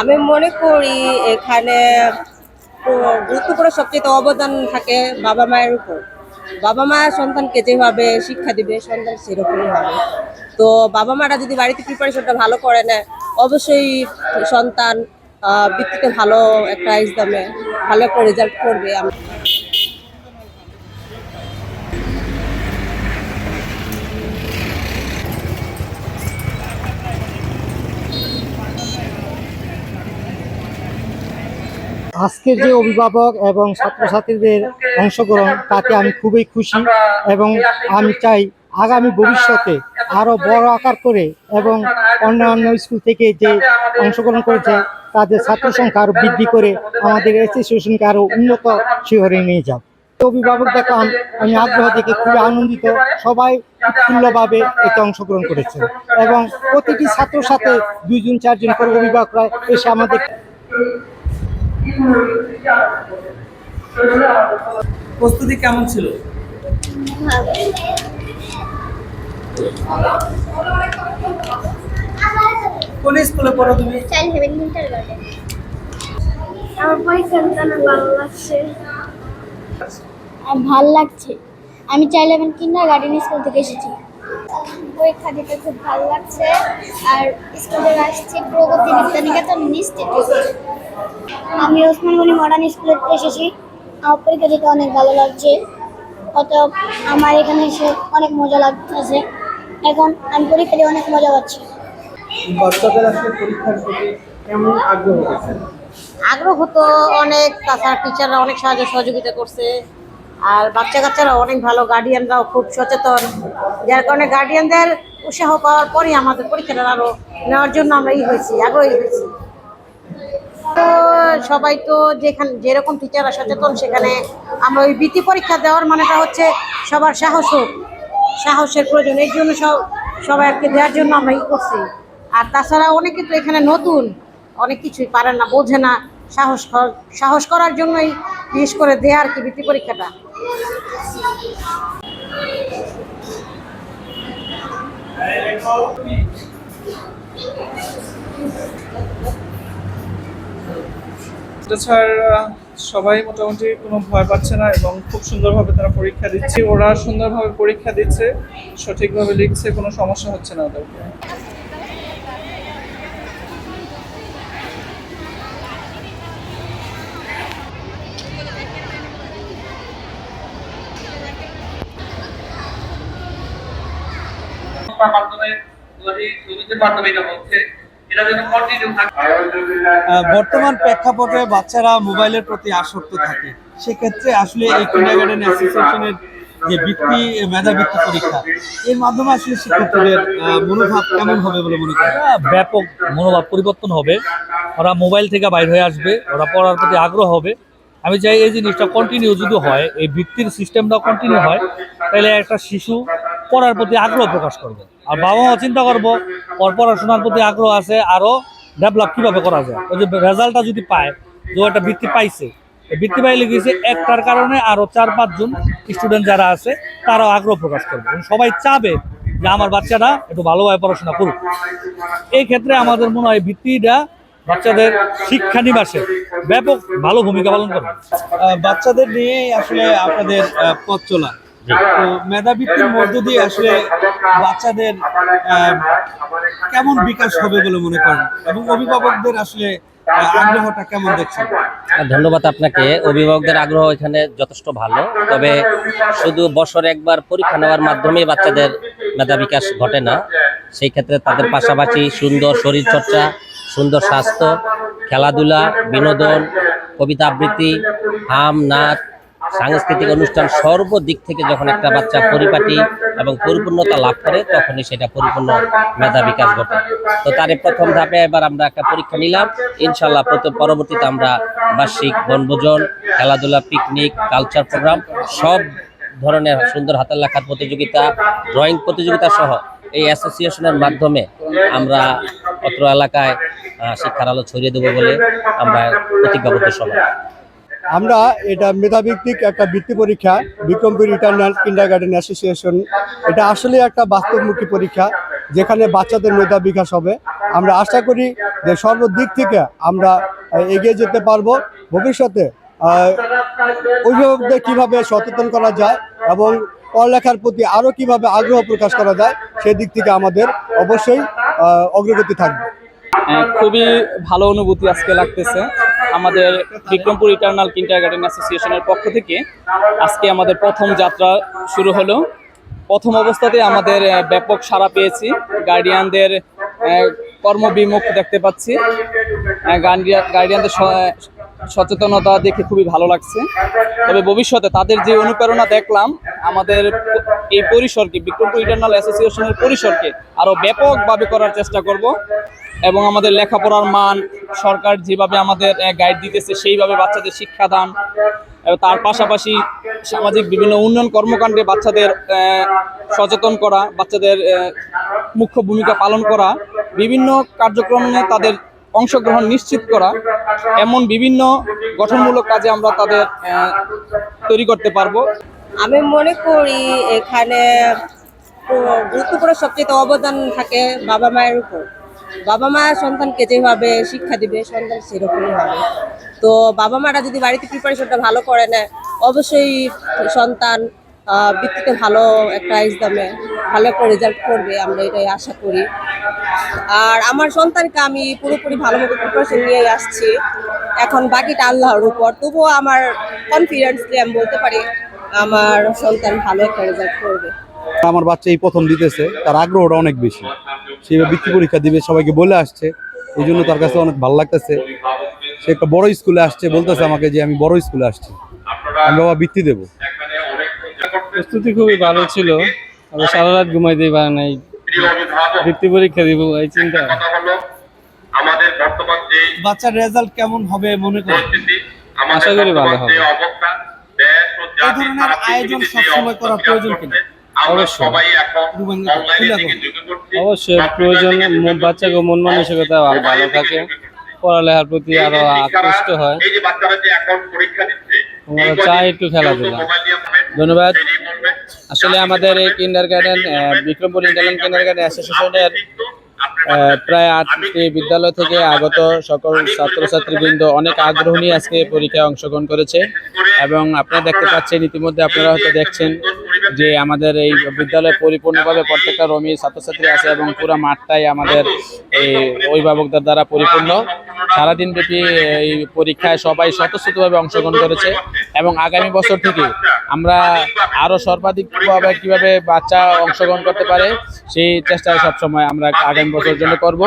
আমি মনে করি এখানে গুরুত্বপূর্ণ সবচেয়ে অবদান থাকে বাবা মায়ের উপর। বাবা মা সন্তানকে যেভাবে শিক্ষা দিবে, সন্তান সেরকমই হবে। তো বাবা মারা যদি বাড়িতে প্রিপারেশনটা ভালো করে নেয়, অবশ্যই সন্তান বৃত্তিতে ভালো একটা এক্সামে ভালো একটা রেজাল্ট করবে। আজকের যে অভিভাবক এবং ছাত্রছাত্রীদের অংশগ্রহণ, তাতে আমি খুবই খুশি এবং আমি চাই আগামী ভবিষ্যতে আরও বড় আকার করে এবং অন্যান্য স্কুল থেকে যে অংশগ্রহণ করেছে, তাদের ছাত্র সংখ্যা আরও বৃদ্ধি করে আমাদের অ্যাসোসিয়েশনকে আরও উন্নত শিহরে নিয়ে যাও অভিভাবক দেখান আমি আগ্রহ থেকে খুবই আনন্দিত। সবাই উৎফুল্লভাবে এতে অংশগ্রহণ করেছে এবং প্রতিটি ছাত্রর সাথে দুইজন, চারজন করে অভিভাবকরা এসে আমাদের প্রস্তুতি কেমন ছিল? কোন স্কুলে পড়ো তুমি? আমার ভালো লাগছে। ভালো লাগছে। আমি child heaven kindergarten school থেকে এসেছি। পরীক্ষা দিতে খুব ভালো লাগছে। আর স্কুলে আসছি প্রগতি বিদ্যানিকেতন ইনস্টিটিউট। আমি ওসমান গনি মডার্ন স্কুলে এসেছি। আমার পরীক্ষা দিতে অনেক ভালো লাগছে। অত আমার এখানে এসে অনেক মজা লাগতেছে। এখন আমি পরীক্ষা দিয়ে অনেক মজা পাচ্ছি। বাচ্চাদের আসলে পরীক্ষার প্রতি কেমন আগ্রহ আগ্রহ তো অনেক তাছাড়া টিচাররা অনেক সাহায্য সহযোগিতা করছে। আর বাচ্চা কাচ্চারা অনেক ভালো গার্ডিয়ানরাও খুব সচেতন। যার কারণে গার্ডিয়ানদের উৎসাহ পাওয়ার পরই আমাদের পরীক্ষাটা আরও নেওয়ার জন্য আমরা ই হয়েছি আগ্রহী হয়েছি। সবাই তো যেখানে যেরকম টিচাররা সচেতন সেখানে আমরা ওই বৃত্তি পরীক্ষা দেওয়ার মানেটা হচ্ছে সবার সাহস হোক। সাহসের প্রয়োজন এর জন্য সব সবাই সবাইকে দেওয়ার জন্য আমরা ই করছি। আর তাছাড়া অনেকে তো এখানে নতুন, অনেক কিছুই পারে না, বোঝে না। সাহস সাহস করার জন্যই বিশেষ করে দেয় আর কি বৃত্তি পরীক্ষাটা। সবাই মোটামুটি কোনো ভয় পাচ্ছে না এবং খুব সুন্দরভাবে তারা পরীক্ষা দিচ্ছে। ওরা সুন্দরভাবে পরীক্ষা দিচ্ছে, সঠিকভাবে লিখছে, কোনো সমস্যা হচ্ছে না ওদেরকে। মাধ্যমে মাধ্যমে বর্তমান প্রেক্ষাপটে বাচ্চারা মোবাইলের প্রতি আসক্ত থাকে। সেক্ষেত্রে আসলে এই কিন্ডারগার্ডেন অ্যাসোসিয়েশনের যে বৃত্তি মেধাবৃত্তি পরীক্ষা এর মাধ্যমে আসলে শিক্ষার্থীদের মনোভাব কেমন হবে বলে মনে করেন? ব্যাপক মনোভাব পরিবর্তন হবে। ওরা মোবাইল থেকে বাইর হয়ে আসবে ওরা পড়ার প্রতি আগ্রহ হবে। আমি চাই এই জিনিসটা কন্টিনিউ যদি হয় এই বৃত্তির সিস্টেমটা কন্টিনিউ হয় তাহলে একটা শিশু পড়ার প্রতি আগ্রহ প্রকাশ করবে। আর বাবা মা চিন্তা করব, ওর পড়াশোনার প্রতি আগ্রহ আছে আরও ডেভেলপ কীভাবে করা যায়। ওই যে রেজাল্টটা যদি পায়, যে একটা বৃত্তি পাইছে বৃত্তি পাইলে গেছে একটার কারণে আরও চার পাঁচজন স্টুডেন্ট যারা আছে, তারাও আগ্রহ প্রকাশ করবে। সবাই চাবে যে আমার বাচ্চাটা একটু ভালোভাবে পড়াশোনা করুক। এই ক্ষেত্রে আমাদের মনে হয় ভিত্তিটা বাচ্চাদের শিক্ষা নিবাসে ব্যাপক ভালো ভূমিকা পালন করবে। বাচ্চাদের নিয়ে আসলে আপনাদের পথ চলা। মেধাবৃত্তির মধ্য দিয়ে আসলে বাচ্চাদের কেমন বিকাশ হবে বলে মনে করেন? এবং অভিভাবকদের আসলে আগ্রহটা কেমন দেখছেন? ধন্যবাদ আপনাকে। অভিভাবকদের আগ্রহ এখানে যথেষ্ট ভালো। তবে শুধু বছরে একবার পরীক্ষা নেওয়ার মাধ্যমে বাচ্চাদের মেধা বিকাশ ঘটে না। সেই ক্ষেত্রে তাদের পাশাপাশি সুন্দর শরীর চর্চা সুন্দর স্বাস্থ্য খেলাধুলা বিনোদন কবিতা আবৃত্তি হাম নাচ সাংস্কৃতিক অনুষ্ঠান সর্বদিক থেকে যখন একটা বাচ্চা পরিপাটি এবং পরিপূর্ণতা লাভ করে, তখনই সেটা পরিপূর্ণ মেধা বিকাশ ঘটে। তো তার প্রথম ধাপে এবার আমরা একটা পরীক্ষা নিলাম। ইনশাল্লাহ পরবর্তীতে আমরা বার্ষিক বনভোজন, খেলাধুলা, পিকনিক, কালচার প্রোগ্রাম সব ধরনের সুন্দর হাতের লেখার প্রতিযোগিতা, ড্রয়িং প্রতিযোগিতা সহ এই অ্যাসোসিয়েশনের মাধ্যমে আমরা অত্র এলাকায় শিক্ষার আলো ছড়িয়ে দেবো বলে আমরা প্রতিজ্ঞাবদ্ধ সবাই। আমরা এটা মেধাভিত্তিক একটা বৃত্তি পরীক্ষা, Bikrampur international kindergarten association. এটা আসলে একটা বাস্তবমুখী পরীক্ষা, যেখানে বাচ্চাদের মেধা বিকাশ হবে। আমরা আশা করি যে সর্বদিক থেকে আমরা এগিয়ে যেতে পারব। ভবিষ্যতে অভিভাবকদের কীভাবে সচেতন করা যায় এবং পড়ালেখার প্রতি আরও কীভাবে আগ্রহ প্রকাশ করা যায়, সেদিক থেকে আমাদের অবশ্যই অগ্রগতি থাকবে। খুবই ভালো অনুভূতি আজকে লাগতেছে। আমাদের বিক্রমপুর ইটার্নাল কিন্টার গার্ডেন অ্যাসোসিয়েশনের পক্ষ থেকে আজকে আমাদের প্রথম যাত্রা শুরু হলো। প্রথম অবস্থাতে আমাদের ব্যাপক সাড়া পেয়েছি। গার্ডিয়ানদের কর্মবিমুখ দেখতে পাচ্ছি। গার্ডিয়ানদের সচেতনতা দেখে খুবই ভালো লাগছে। তবে ভবিষ্যতে তাদের যে অনুপ্রেরণা দেখলাম, আমাদের এই পরিসরকে, বিক্রমপুর ইন্টারনাল অ্যাসোসিয়েশনের পরিসরকে আরও ব্যাপকভাবে করার চেষ্টা করব। এবং আমাদের লেখাপড়ার মান, সরকার যেভাবে আমাদের গাইড দিতেছে, সেইভাবে বাচ্চাদের শিক্ষাদান তার পাশাপাশি সামাজিক বিভিন্ন উন্নয়ন কর্মকাণ্ডে বাচ্চাদের সচেতন করা, বাচ্চাদের মুখ্য ভূমিকা পালন করা, বিভিন্ন কার্যক্রমে তাদের অংশগ্রহণ নিশ্চিত করা, এমন বিভিন্ন গঠনমূলক কাজে আমরা তাদের তৈরি করতে পারব। আমি মনে করি এখানে গুরুত্বপূর্ণ সবচেয়ে অবদান থাকে বাবা মায়ের উপর। বাবা মা সন্তানকে যেভাবে শিক্ষা দিবে, সন্তান সেরকমই হবে। তো বাবা মারা যদি বাড়িতে প্রিপারেশনটা ভালো করে নেয়, অবশ্যই সন্তান বৃত্তিতে ভালো একটা এক্সামে ভালো একটা রেজাল্ট করবে, আমরা এটাই আশা করি। আর আমার সন্তানকে আমি পুরোপুরি ভালোমতো প্রিপারেশন নিয়ে আসছি। এখন বাকিটা আল্লাহর উপর। তবুও আমার কনফিডেন্সলি আমি বলতে পারি, আমার সন্তান ভালো একটা রেজাল্ট করবে। আমার বাচ্চা এই প্রথম দিতেছে তার আগ্রহটা অনেক বেশি। সেইভাবে বৃত্তি পরীক্ষা দিবে সবাইকে বলে আসছে। এই জন্য তার কাছে অনেক ভালো লাগতেছে। সে একটা বড় স্কুলে আসছে বলতেছে আমাকে যে আমি বড় স্কুলে আসছি। আমি বাবা বৃত্তি দেবো। প্রস্তুতি খুবই ভালো ছিল। তবে সারা রাত ঘুমাইতে পারে নাই। বৃত্তি পরীক্ষা দিব এই চিন্তা। আমাদের বর্তমান যে বাচ্চার রেজাল্ট কেমন হবে মনে করি? আশা করি ভালো হবে। এই ধরনের আয়োজন সবসময় করা প্রয়োজন কিনা? অবশ্যই। প্রয়োজন বাচ্চাকে মন মানসিকতা ভালো ভালো থাকে। পড়ালেখার প্রতি আরও আকৃষ্ট হয়। এই যে বাচ্চারা যে এখন পরীক্ষা দিচ্ছে আমরা চাই একটু খেলাধুলা। ধন্যবাদ। আসলে আমাদের এই কিন্ডার গার্ডেন বিক্রমপুর সেটাই কিন্ডার গার্ডেন অ্যাসোসিয়েশনের প্রায় আটটি বিদ্যালয় থেকে আগত সকল ছাত্রছাত্রীবৃন্দ অনেক আগ্রহ নিয়ে আজকে পরীক্ষায় অংশগ্রহণ করেছে এবং আপনারা দেখতে পাচ্ছেন ইতিমধ্যে আপনারা হয়তো দেখছেন যে আমাদের এই বিদ্যালয়ে পরিপূর্ণভাবে প্রত্যেকটা রমি ছাত্রছাত্রী আছে এবং পুরো মাঠটাই আমাদের এই অভিভাবকদের দ্বারা পরিপূর্ণ। সারাদিন ব্যাপী এই পরীক্ষায় সবাই স্বতঃস্ফূর্তভাবে অংশগ্রহণ করেছে এবং আগামী বছর থেকে আমরা আরও সর্বাধিকভাবে কীভাবে বাচ্চা অংশগ্রহণ করতে পারে, সেই চেষ্টা সবসময় আমরা আগামী বছরের জন্য করব।